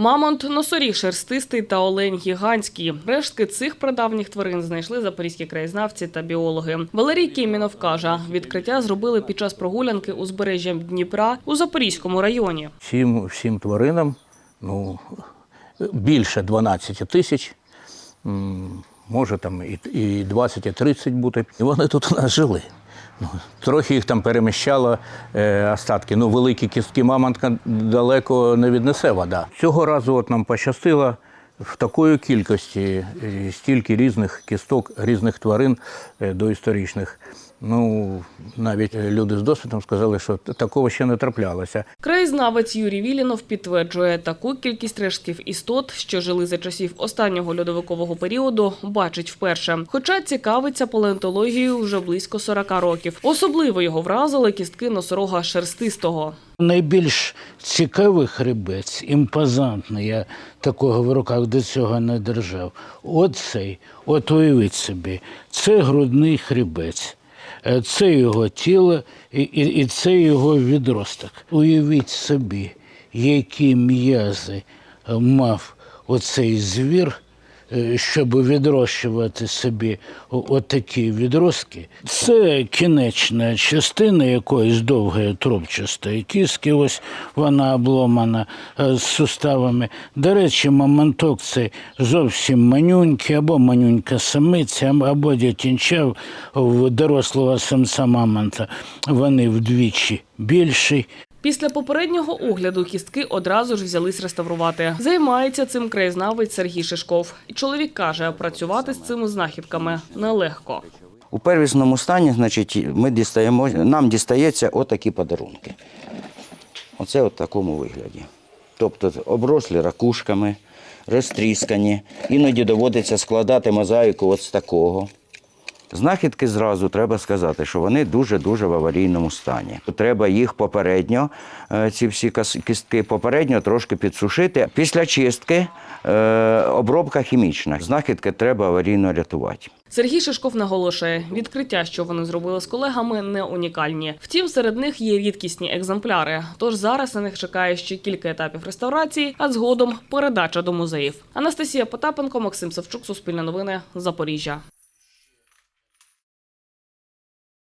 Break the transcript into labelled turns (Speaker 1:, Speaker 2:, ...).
Speaker 1: Мамонт, носоріг шерстистий та олень гігантський. Рештки цих прадавніх тварин знайшли запорізькі краєзнавці та біологи. Валерій Кімінов каже, відкриття зробили під час прогулянки узбережжям Дніпра у Запорізькому районі.
Speaker 2: Всім, всім тваринам ну, більше 12 тисяч, може там і, і 20, і 30 бути. І вони тут у нас жили. Ну, трохи їх там переміщало е, остатки. Ну, великі кістки мамонтка далеко не віднесе вода. Цього разу от нам пощастило в такої кількості, е, стільки різних кісток, різних тварин е, доісторичних. Ну, навіть люди з досвідом сказали, що такого ще не траплялося.
Speaker 1: Краєзнавець Юрій Вілінов підтверджує, таку кількість рештків істот, що жили за часів останнього льодовикового періоду, бачить вперше. Хоча цікавиться палеонтологією вже близько 40 років. Особливо його вразили кістки носорога шерстистого.
Speaker 3: Найбільш цікавий хребець, імпозантний, я такого в руках до цього не держав. От цей, от уявіть собі, це грудний хребець. Е, Це його тіло і, і, це його відросток. Уявіть собі, які м'язи мав оцей звір, щоб відрощувати собі отакі відростки. Це кінечна частина якоїсь довгої трубчастої кістки, ось вона обломана е, з суставами. До речі, мамонток це зовсім манюнький, або манюнька самиця, або дятінча в дорослого самця мамонта. Вони вдвічі більші.
Speaker 1: Після попереднього огляду кістки одразу ж взялись реставрувати. Займається цим краєзнавець Сергій Шишков. Чоловік каже, працювати з цими знахідками нелегко.
Speaker 4: У первісному стані, значить, ми дістаємо, нам дістається отакі подарунки. Оце от в такому вигляді. Тобто оброслі ракушками, розтріскані. Іноді доводиться складати мозаїку от з такого. Знахідки зразу треба сказати, що вони дуже-дуже в аварійному стані. Треба їх попередньо, е, ці всі кістки попередньо трошки підсушити. Після чистки е, обробка хімічна. Знахідки треба аварійно рятувати.
Speaker 1: Сергій Шишков наголошує, відкриття, що вони зробили з колегами, не унікальні. Втім, серед них є рідкісні екземпляри. Тож зараз на них чекає ще кілька етапів реставрації, а згодом передача до музеїв. Анастасія Потапенко, Максим Савчук, Суспільне новини, Запоріжжя.